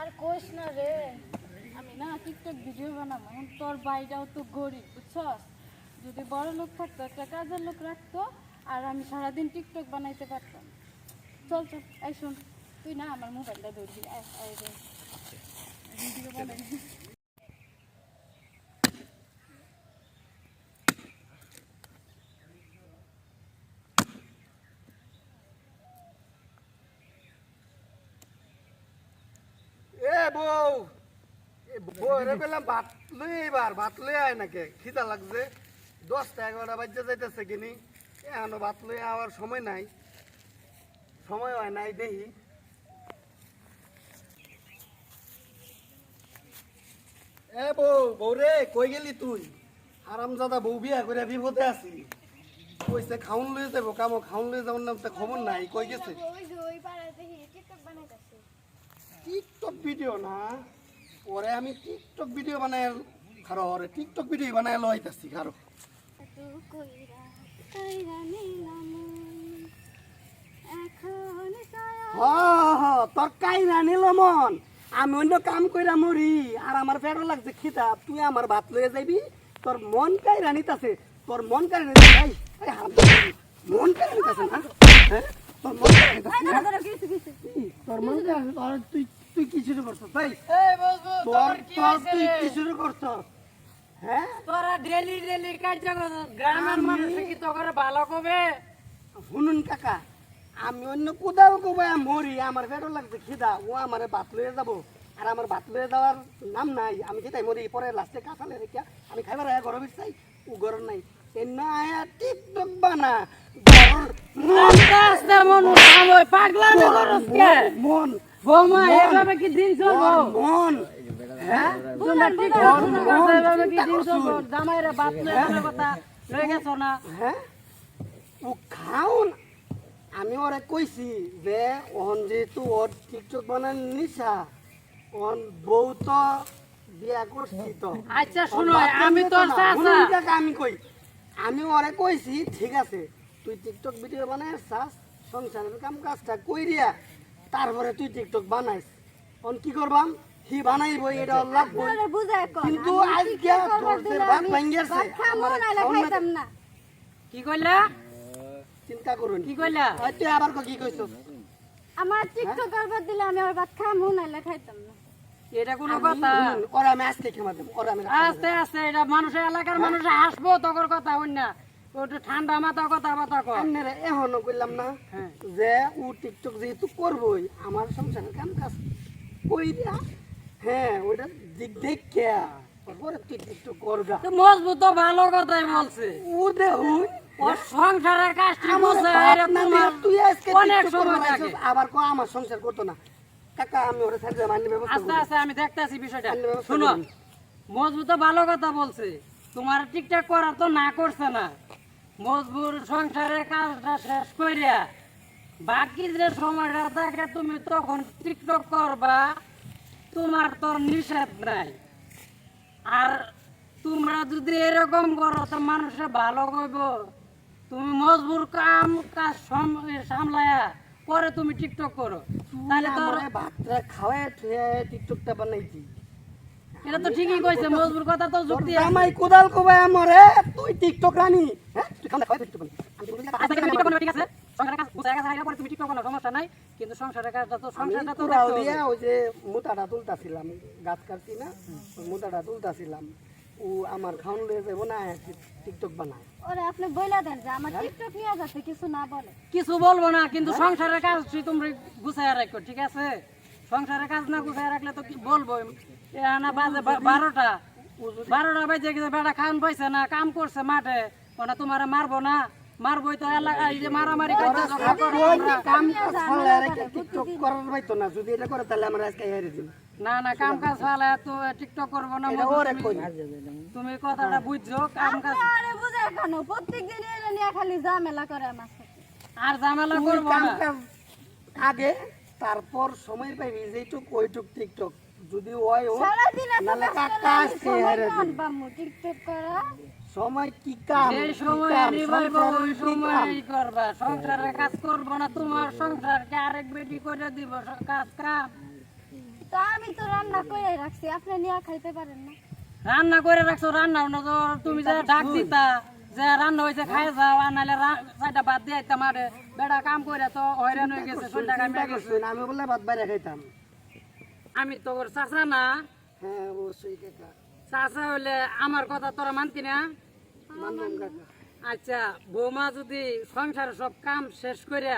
আর কোষ না রে আমি না টিকটক ভিডিও বানাবো এখন তোর বাইটাও তো গরিব বুঝছস? যদি বড় লোক থাকতো একটা কাজের লোক রাখতো আর আমি সারাদিন টিকটক বানাইতে পারতাম। চল চল এই শোন তুই না আমার মোবাইলটা ধরবি আয়, আয় রে। ভিডিও বানাই এ বউ। এ বউ রে পেলাম ভাত লই এবার ভাত লই আয় নাকি? খিদা লাগছে। দশটা এগারোটা যাইতেছে কিনি। এখনও ভাত আওয়ার সময় নাই। সময় হয় নাই দেখি এ বউ বউ রে, কই গেলি তুই? আরামজাদা বউ বিয়া করে বিপদে আছি। কইছে খাউন লই যাব, কামো খাউন লই যাবার নাম খবর নাই, কই গেছে ওই যে ওই পাড়ায় দেখি টিকটক বানাইতেছে টিকটক ভিডিও না পরে আমি টিকটক ভিডিও বানায় খারো ওরে টিকটক ভিডিও বানায় লইতাছি খারো তোর কাইরা নিল মন। আমি অন্য কাম কইরা মরি আর আমার পেটও লাগছে খিতা তুই আমার ভাত লয়ে যাইবি তোর মন কাইরা নিতাছে। তোর মন কাইরা নিতাছে মন কাইরা নিতাছে না? হ্যাঁ? তোর মন কাইরা নিতাছে? তোর মন কাইরা তুই তুই কি শুরু করছিস তাই তোর তোর তুই? কি শুরু করছিস হ্যাঁ? তোরা ডেলি ডেলি কাজ গ্রামের মানুষ কি তোকে ভালো কবে শুনুন কাকা আমি অন্য কোথাও কোথাও মরি আমার পেটও লাগছে খিদা ও আমার ভাত লয়ে যাব। আর আমার ভাত লয়ে যাওয়ার নাম নাই আমি যেটাই মরি পরে লাস্টে কাঁচালে রেখে আমি খাইবার আয়া ঘর চাই ও ঘর নাই। এনা আয়া টিকটক বানা মন। বৌমা এভাবে কি দিন চলবো? মন হ্যাঁ? জামাইরে বাত লয়ে কথা লয়ে গেছো না? হ্যাঁ? ও খাউন আমি ওরে কইছি যে ওহন যেহেতু ওর টিকটক বানান নিশা ওহন বউ তো বিয়া করছি তো। আচ্ছা শুনো আমি তোর চাচা। আমি কই। আমি ওরে কইছি ঠিক আছে তুই টিকটক ভিডিও বানাই চাস সংসারের কাম কাজটা কইরিয়া তারপরে তুই টিকটক বানাইস। অন কি করবাম? হি বানাইব এটা লাগবো আরে বুঝায় কর কিন্তু আজকে TikTok করবার তোর দিলে ভাত আমি ভাঙ্গিয়াছে ভাত খামো আমার নাহলে খাওন না- কি কইলা? চিন্তা করুন। কি কইলা? তুই আবার কি কইছ? আমার টিকটক করবার দিলে আমি আর ভাত খামো নাহলে খাইতাম না। এটা কোনো কথা। ওরা আমি আজকে খেমা দেবো ওরা আমি আস্তে আস্তে এটা মানুষের এলাকার মানুষ হাসবো তোর কথা না। ওটা ঠান্ডা মাথা কথা বাতা কর আপনারা এখনও করলাম না হ্যাঁ। যে ও টিকটক যেহেতু করবই আমার সংসারের কাম কাজ হ্যাঁ দিক দেখ কে তুই টিকটক করবা। মজবুত তো ভালো কথাই বলছে। ও দেহুন সংসারের দিয়ে তুই আজকে অনেক সময় করবা লাগে। আইছস, আবার কো আমার সংসার করতো না। কাকা আমি ওরে ব্যবস্থা আস্তে আস্তে আমি দেখতেছি বিষয়টা। শুনো। মজবুত ভালো কথা বলছে। তোমার ঠিকঠাক করার তো না করছে না। মজবুর সংসারের কাজটা শেষ করিয়া বাকি যে সময়টা থাকে তুমি তখন টিকটক করবা তোমার তো নিষেধ নাই। আর তোমরা যদি এরকম করো তো মানুষে ভালো কইব। তুমি মজবুর কাম কাজ সাম- সামলায়া পরে তুমি টিকটক করো। তাহলে তো আমারে ভাতটা খাওয়ায় থুয়ে টিকটকটা বানাইছি এটা তো ঠিকই কইছে মজবুর কথা তো যুক্তি জামাই কোদাল কোবাই আমরে তুই টিকটক রানি হ্যাঁ? আচ্ছা তুমি টিকটক করো, ঠিক আছে? সংসারের কাজ গুছায় গেছে হাইরা পরে তুমি টিকটক করো সমস্যা নাই। কিন্তু সংসারের কাজটা তো সংসারটা তো কুড়াল দেখতে দিয়ে হবে। ওই যে মুতাটা তুলতাছিলাম গাছ কাটছি না ওই তুলতাছিলাম। ও আমার খাওয়ান লয়ে যাব না টিকটক বানায়। ওরে আপনি বইলা দেন যে আমার টিকটক নিয়ে যাচ্ছে কিছু না বলে। কিছু বলব না কিন্তু সংসারের কাজ তুমি গুছায় রাখো ঠিক আছে? সংসারের কাজ না গুছায় রাখলে তো কি বলব? এ আনা বাজে বারোটা। বারোটা বাজে গেছে বেটা খান পাইছে না কাম করছে মাঠে। ওনা তোমার মারবো না। মারবোই তো এলাকা এই যে মারামারি। কাম কাজ করার পাইতো না যদি এটা করে তাহলে আমরা আজকে হেরে দিন না না কাম কাজ ফেলে তো টিকটক করব না তুমি- কথাটা বুঝছ কাম কাজ আরে বুঝায় কেন? প্রত্যেক দিন এটা নিয়ে খালি ঝামেলা করে আমার আর ঝামেলা করব না। কাজ আগে তারপর সময় পাইবি যেটুক ওইটুক টিকটক। যদি ওই পামু? টিকটক করা? সময় কি কাম? যে কি সময় কাম, নিবাইব ওই সময় করবা। সংসারে কাজ করব না তোমার সংসারকে আরেক বেটি করে দিব কাজ কাম। তো আমি তো রান্না করে রাখছি আপনি নিয়ে খাইতে পারেন না। রান্না করে রাখছো রান্না না তো তুমি যে ডাক দিতা যে রান্না হয়েছে খাই যাও আর নাহলে চারটা বাদ দিয়ে তোমার বেটা কাম করে তো হয়রান হয়ে গেছে সন্ধ্যা কামে গেছে। আমি বলে ভাত বাইরে খাইতাম। আমি তো ওর চাচা না। হ্যাঁ অবশ্যই কাকা চাচা হইলে আমার কথা তোরা মানতি না? আচ্ছা বৌমা যদি সংসারে সব কাম শেষ করে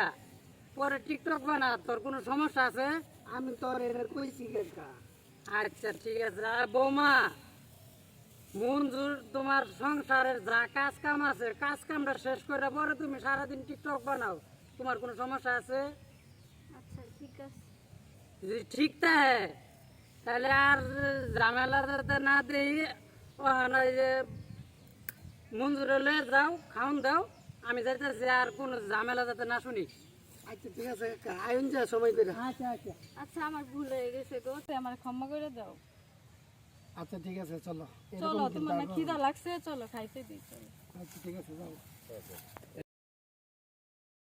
পরে টিকটক বানা তোর কোনো সমস্যা আছে? আমি তোর আর এর কইছি আচ্ছা ঠিক আছে। আর বৌমা মঞ্জুর তোমার সংসারের যা কাজ কাম আছে কাজ কামটা শেষ করে পরে তুমি সারাদিন টিকটক বানাও তোমার কোনো সমস্যা আছে? আচ্ছা ঠিক আছে। যদি ঠিক থাকে তাহলে আর ঝামেলা যাতে না দেই ওখানে যে মঞ্জুরে লয়ে যাও খাওন দাও। আমি যাইতেছি আর কোনো ঝামেলা যাতে না শুনি। আচ্ছা ঠিক আছে আইন যা সময় করে। আচ্ছা আচ্ছা। আচ্ছা আমার ভুল হয়ে গেছে গো আমার ক্ষমা করে দাও। আচ্ছা ঠিক আছে চলো। চলো তোমার না খিদা লাগছে চলো খাইতে দিই চলো। আচ্ছা ঠিক আছে যাও।